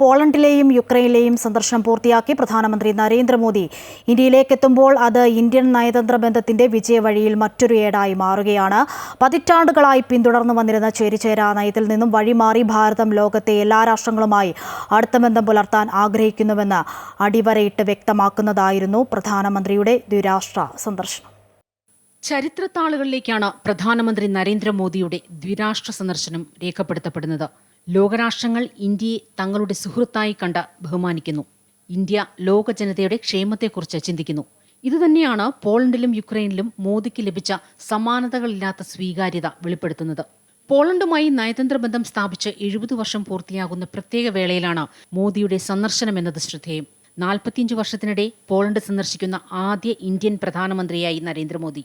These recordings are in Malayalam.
പോളണ്ടിലെയും യുക്രൈനിലെയും സന്ദർശനം പൂർത്തിയാക്കി പ്രധാനമന്ത്രി നരേന്ദ്രമോദി ഇന്ത്യയിലേക്ക് എത്തുമ്പോൾ അത് ഇന്ത്യൻ നയതന്ത്ര ബന്ധത്തിന്റെ വിജയവഴിയിൽ മറ്റൊരു ഏടായി മാറുകയാണ്. പതിറ്റാണ്ടുകളായി പിന്തുടർന്നു വന്നിരുന്ന ചേരിചേരാ നയത്തിൽ നിന്നും വഴിമാറി ഭാരതം ലോകത്തെ എല്ലാ രാഷ്ട്രങ്ങളുമായി അടുത്ത ബന്ധം പുലർത്താൻ ആഗ്രഹിക്കുന്നുവെന്ന് അടിവരയിട്ട് വ്യക്തമാക്കുന്നതായിരുന്നു പ്രധാനമന്ത്രിയുടെ ദ്വിരാഷ്ട്ര സന്ദർശനം. ചരിത്രത്താളുകളിലേക്കാണ് പ്രധാനമന്ത്രി നരേന്ദ്രമോദിയുടെ ദ്വിരാഷ്ട്ര സന്ദർശനം രേഖപ്പെടുത്തപ്പെടുന്നത്. ലോകരാഷ്ട്രങ്ങൾ ഇന്ത്യയെ തങ്ങളുടെ സുഹൃത്തായി കണ്ട് ബഹുമാനിക്കുന്നു. ഇന്ത്യ ലോക ജനതയുടെ ക്ഷേമത്തെക്കുറിച്ച് ചിന്തിക്കുന്നു. ഇതുതന്നെയാണ് പോളണ്ടിലും യുക്രൈനിലും മോദിക്ക് ലഭിച്ച സമാനതകളില്ലാത്ത സ്വീകാര്യത വെളിപ്പെടുത്തുന്നത്. പോളണ്ടുമായി നയതന്ത്ര ബന്ധം സ്ഥാപിച്ച് എഴുപത് വർഷം പൂർത്തിയാകുന്ന പ്രത്യേക വേളയിലാണ് മോദിയുടെ സന്ദർശനം എന്നത് ശ്രദ്ധേയം. നാൽപ്പത്തിയഞ്ച് വർഷത്തിനിടെ പോളണ്ട് സന്ദർശിക്കുന്ന ആദ്യ ഇന്ത്യൻ പ്രധാനമന്ത്രിയായി Narendra Modi.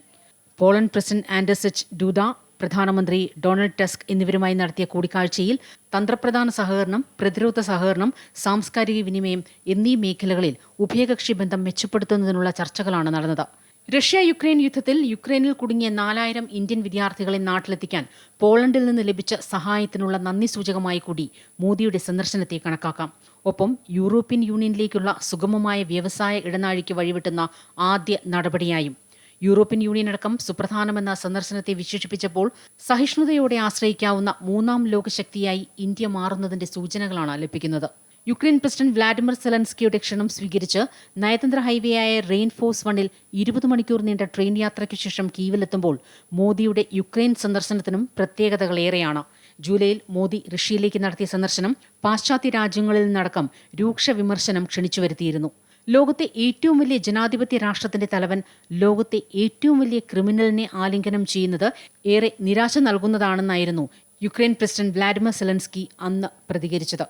Poland president Andrzej Duda പ്രധാനമന്ത്രി ഡൊണാൾഡ് ടസ്ക് എന്നിവരുമായി നടത്തിയ കൂടിക്കാഴ്ചയിൽ തന്ത്രപ്രധാന സഹകരണം പ്രതിരോധ സഹകരണം സാംസ്കാരിക വിനിമയം എന്നീ മേഖലകളിൽ ഉഭയകക്ഷി ബന്ധം മെച്ചപ്പെടുത്തുന്നതിനുള്ള ചർച്ചകളാണ് നടന്നത്. റഷ്യ യുക്രൈൻ യുദ്ധത്തിൽ യുക്രൈനിൽ കുടുങ്ങിയ നാലായിരം ഇന്ത്യൻ വിദ്യാർത്ഥികളെ നാട്ടിലെത്തിക്കാൻ പോളണ്ടിൽ നിന്ന് ലഭിച്ച സഹായത്തിനുള്ള നന്ദി സൂചകമായി കൂടി മോദിയുടെ സന്ദർശനത്തെ കണക്കാക്കാം. ഒപ്പം യൂറോപ്യൻ യൂണിയനിലേക്കുള്ള സുഗമമായ വ്യവസായ ഇടനാഴിക്ക് വഴിവെട്ടുന്ന ആദ്യ നടപടിയായും യൂറോപ്യൻ യൂണിയൻ അടക്കം സുപ്രധാനമെന്ന സന്ദർശനത്തെ വിശേഷിപ്പിച്ചപ്പോൾ സഹിഷ്ണുതയോടെ ആശ്രയിക്കാവുന്ന മൂന്നാം ലോകശക്തിയായി ഇന്ത്യ മാറുന്നതിന്റെ സൂചനകളാണ് ലഭിക്കുന്നത്. യുക്രൈൻ പ്രസിഡന്റ് വ്ളാഡിമിർ സെലൻസ്കിയുടെ ക്ഷണം സ്വീകരിച്ച് നയതന്ത്ര ഹൈവേയായ റെയിൻ ഫോഴ്സ് വണ്ണിൽ ഇരുപത് മണിക്കൂർ നീണ്ട ട്രെയിൻ യാത്രയ്ക്ക് ശേഷം കീവിലെത്തുമ്പോൾ മോദിയുടെ യുക്രൈൻ സന്ദർശനത്തിനും പ്രത്യേകതകളേറെയാണ്. ജൂലൈയിൽ മോദി റഷ്യയിലേക്ക് നടത്തിയ സന്ദർശനം പാശ്ചാത്യ രാജ്യങ്ങളിൽ നിന്നടക്കം രൂക്ഷ വിമർശനം ക്ഷണിച്ചുവരുത്തിയിരുന്നു. ലോകത്തെ ഏറ്റവും വലിയ ജനാധിപത്യ രാഷ്ട്രത്തിന്റെ തലവൻ ലോകത്തെ ഏറ്റവും വലിയ ക്രിമിനലിനെ ആലിംഗനം ചെയ്യുന്നത് ഏറെ നിരാശ നൽകുന്നതാണെന്നായിരുന്നു യുക്രൈൻ പ്രസിഡന്റ് വ്ളാഡിമിർ സെലൻസ്കി അന്ന് പ്രതികരിച്ചത്.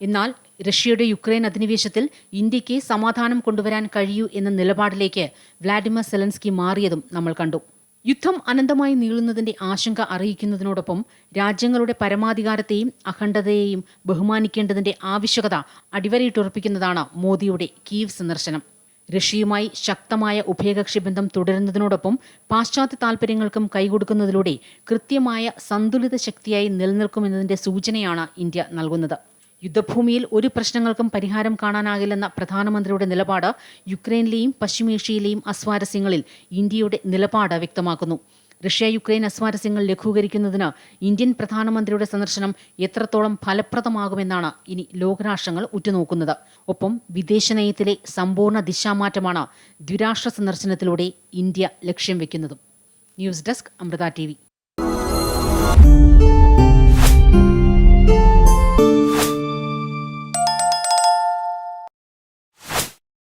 എന്നാൽ റഷ്യയുടെ യുക്രൈൻ അധിനിവേശത്തിൽ ഇന്ത്യയ്ക്ക് സമാധാനം കൊണ്ടുവരാൻ കഴിയൂ എന്ന നിലപാടിലേക്ക് വ്ളാഡിമിർ സെലൻസ്കി മാറിയതും നമ്മൾ കണ്ടു. യുദ്ധം അനന്തമായി നീളുന്നതിന്റെ ആശങ്ക അറിയിക്കുന്നതിനോടൊപ്പം രാജ്യങ്ങളുടെ പരമാധികാരത്തെയും അഖണ്ഡതയെയും ബഹുമാനിക്കേണ്ടതിന്റെ ആവശ്യകത അടിവരയിട്ടുറപ്പിക്കുന്നതാണ് മോദിയുടെ കീവ് സന്ദർശനം. റഷ്യയുമായി ശക്തമായ ഉഭയകക്ഷി ബന്ധം തുടരുന്നതിനോടൊപ്പം പാശ്ചാത്യ താൽപര്യങ്ങൾക്കും കൈകൊടുക്കുന്നതിലൂടെ കൃത്യമായ സന്തുലിത ശക്തിയായി നിലനിൽക്കുമെന്നതിന്റെ സൂചനയാണ് ഇന്ത്യ നൽകുന്നത്. യുദ്ധഭൂമിയിൽ ഒരു പ്രശ്നങ്ങൾക്കും പരിഹാരം കാണാനാകില്ലെന്ന പ്രധാനമന്ത്രിയുടെ നിലപാട് യുക്രൈനിലെയും പശ്ചിമേഷ്യയിലെയും അസ്വാരസ്യങ്ങളിൽ ഇന്ത്യയുടെ നിലപാട് വ്യക്തമാക്കുന്നു. റഷ്യ യുക്രൈൻ അസ്വാരസ്യങ്ങൾ ലഘൂകരിക്കുന്നതിന് ഇന്ത്യൻ പ്രധാനമന്ത്രിയുടെ സന്ദർശനം എത്രത്തോളം ഫലപ്രദമാകുമെന്നാണ് ഇനി ലോകരാഷ്ട്രങ്ങൾ ഉറ്റുനോക്കുന്നത്. ഒപ്പം വിദേശ നയത്തിലെ സമ്പൂർണ ദിശാമാറ്റമാണ് ദ്വിരാഷ്ട്ര സന്ദർശനത്തിലൂടെ ഇന്ത്യ ലക്ഷ്യം വെക്കുന്നതും. News desk Amrita T